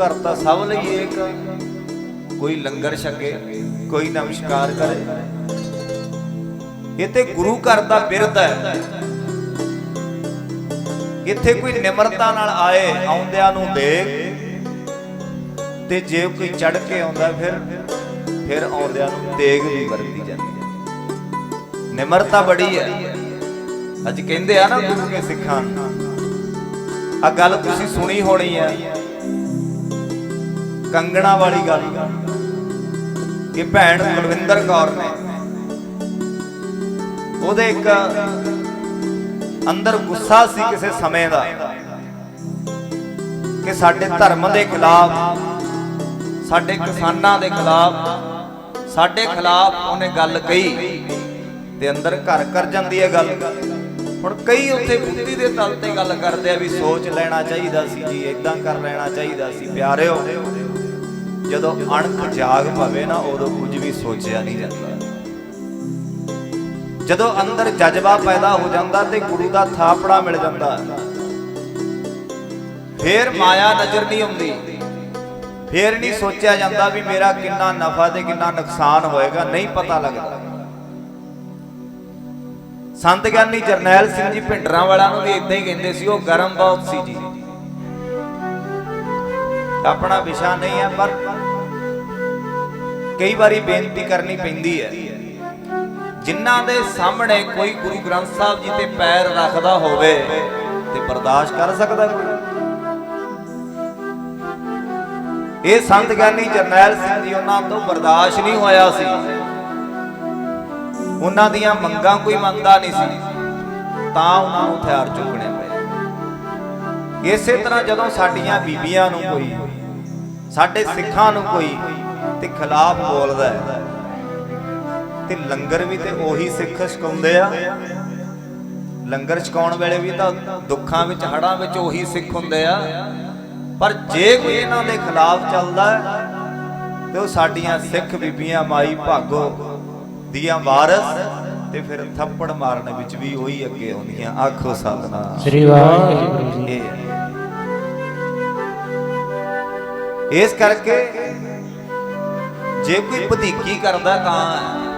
ਘਰ ਤਾਂ ਸਭ ਲਈ ਇੱਕ। ਕੋਈ ਲੰਗਰ ਛਕੇ, ਕੋਈ ਨਮਸਕਾਰ ਕਰੇ। ਇਹ ਤੇ ਗੁਰੂ ਘਰ ਦਾ ਬਿਰਧ ਹੈ। ਇੱਥੇ ਕੋਈ ਨਿਮਰਤਾ ਨਾਲ ਆਏ, ਆਉਂਦਿਆਂ ਨੂੰ ਦੇਖ। ਤੇ ਜੇ ਕੋਈ ਚੜ ਕੇ ਆਉਂਦਾ ਫਿਰ ਫਿਰ ਆਉਂਦਿਆਂ ਨੂੰ ਤੇਗ ਵੀ ਵਰਤੀ ਜਾਂਦੀ ਹੈ। ਨਿਮਰਤਾ ਬੜੀ ਹੈ। ਅੱਜ ਕਹਿੰਦੇ ਆ ਨਾ ਗੁਰੂ ਕੇ ਸਿੱਖਾਂ ਆ ਗੱਲ ਤੁਸੀਂ ਸੁਣੀ ਹੋਣੀ ਹੈ। ਕੰਗਣਾ ਵਾਲੀ ਗੱਲ। ਕਿ ਭੈਣ ਕੁਲਵਿੰਦਰ ਕੌਰ ਨੇ ਉਹਦੇ ਇੱਕ ਅੰਦਰ ਗੁੱਸਾ ਸੀ ਕਿਸੇ ਸਮੇਂ ਦਾ ਕਿ ਸਾਡੇ ਧਰਮ ਦੇ ਖਿਲਾਫ, ਸਾਡੇ ਕਿਸਾਨਾਂ ਦੇ ਖਿਲਾਫ, ਸਾਡੇ ਖਿਲਾਫ ਉਹਨੇ ਗੱਲ ਕਹੀ ਤੇ ਅੰਦਰ ਘਰ ਕਰ ਜਾਂਦੀ ਹੈ ਗੱਲ। ਹੁਣ ਕਈ ਉੱਥੇ ਬੁੱਧੀ ਦੇ ਤਲ ਤੇ ਗੱਲ ਕਰਦੇ ਆ ਵੀ ਸੋਚ ਲੈਣਾ ਚਾਹੀਦਾ ਸੀ ਜੀ ਇਦਾਂ ਕਰ ਲੈਣਾ ਚਾਹੀਦਾ ਸੀ, ਪਿਆਰਿਓ। ਜਦੋਂ ਅਣਖ ਜਾਗ ਪਵੇ ਨਾ, ਉਦੋਂ ਕੁਝ ਵੀ ਸੋਚਿਆ ਨਹੀਂ ਜਾਂਦਾ। ਜਦੋਂ ਅੰਦਰ ਜਜ਼ਬਾ ਪੈਦਾ ਹੋ ਜਾਂਦਾ ਤੇ ਗੁਰੂ ਦਾ ਥਾਪੜਾ ਮਿਲ ਜਾਂਦਾ, ਫੇਰ ਮਾਇਆ ਨਜ਼ਰ ਨਹੀਂ ਆਉਂਦੀ। ਫੇਰ ਨਹੀਂ ਸੋਚਿਆ ਜਾਂਦਾ ਵੀ ਮੇਰਾ ਕਿੰਨਾ ਨਫਾ ਤੇ ਕਿੰਨਾ ਨੁਕਸਾਨ ਹੋਏਗਾ, ਨਹੀਂ ਪਤਾ ਲੱਗਦਾ। ਸੰਤ ਗਿਆਨੀ ਜਰਨੈਲ ਸਿੰਘ ਜੀ ਭਿੰਡਰਾਂ ਵਾਲਿਆਂ ਨੂੰ ਵੀ ਇਦਾਂ ਹੀ ਕਹਿੰਦੇ ਸੀ, ਉਹ ਗਰਮ ਬਹੁਤ ਸੀ ਜੀ। ਆਪਣਾ ਵਿਸ਼ਾ ਨਹੀਂ ਹੈ, ਪਰ ਕਈ ਵਾਰੀ ਬੇਨਤੀ ਕਰਨੀ ਪੈਂਦੀ ਹੈ। ਜਿਨ੍ਹਾਂ ਦੇ ਸਾਹਮਣੇ ਕੋਈ ਗੁਰੂ ਗ੍ਰੰਥ ਸਾਹਿਬ ਜੀ ਤੇ ਪੈਰ ਰੱਖਦਾ ਹੋਵੇ ਤੇ ਬਰਦਾਸ਼ਤ ਕਰ ਸਕਦਾ ਕੋਈ ਇਹ ਸੰਤ ਗਿਆਨੀ ਜਰਨੈਲ ਸਿੰਘ ਜੀ ਉਹਨਾਂ ਤੋਂ ਬਰਦਾਸ਼ਤ ਨਹੀਂ ਹੋਇਆ ਸੀ। ਉਹਨਾਂ ਦੀਆਂ ਮੰਗਾਂ ਕੋਈ ਮੰਨਦਾ ਨਹੀਂ ਸੀ। ਤਾਂ ਉਹਨਾਂ ਨੂੰ ਹਥਿਆਰ ਚੁੱਕਣੇ ਪਏ। ਇਸੇ ਤਰ੍ਹਾਂ ਜਦੋਂ ਸਾਡੀਆਂ ਬੀਬੀਆਂ ਨੂੰ ਕੋਈ, ਸਾਡੇ ਸਿੱਖਾਂ ਨੂੰ ਕੋਈ ਤੇ ਖਿਲਾਫ ਬੋਲਦਾ ਹੈ। ਤੇ ਲੰਗਰ ਵੀ ਤੇ ਉਹੀ ਸਿੱਖ ਛਕਾਉਂਦੇ ਆ। ਲੰਗਰ ਛਕਾਉਣ ਵੇਲੇ ਵੀ ਤਾਂ ਦੁੱਖਾਂ ਵਿੱਚ ਹੜਾਂ ਵਿੱਚ ਉਹੀ ਸਿੱਖ ਹੁੰਦੇ ਆ। ਪਰ ਜੇ ਕੋਈ ਇਹਨਾਂ ਦੇ ਖਿਲਾਫ ਚੱਲਦਾ ਤੇ ਉਹ ਸਾਡੀਆਂ ਸਿੱਖ ਬੀਬੀਆਂ ਮਾਈ ਭਾਗੋ ਦੀਆਂ ਵਾਰਸ ਤੇ ਫਿਰ ਥੱਪੜ ਮਾਰਨ ਵਿੱਚ ਵੀ ਉਹੀ ਅੱਗੇ ਆਉਂਦੀਆਂ। ਆਖੋ ਸਤਨਾਮ। ਸ੍ਰੀ ਵਾਹਿਗੁਰੂ ਜੀ। ਇਸ ਕਰਕੇ ਜੇ ਕੋਈ ਵਧੀਕੀ ਕਰਦਾ ਤਾਂ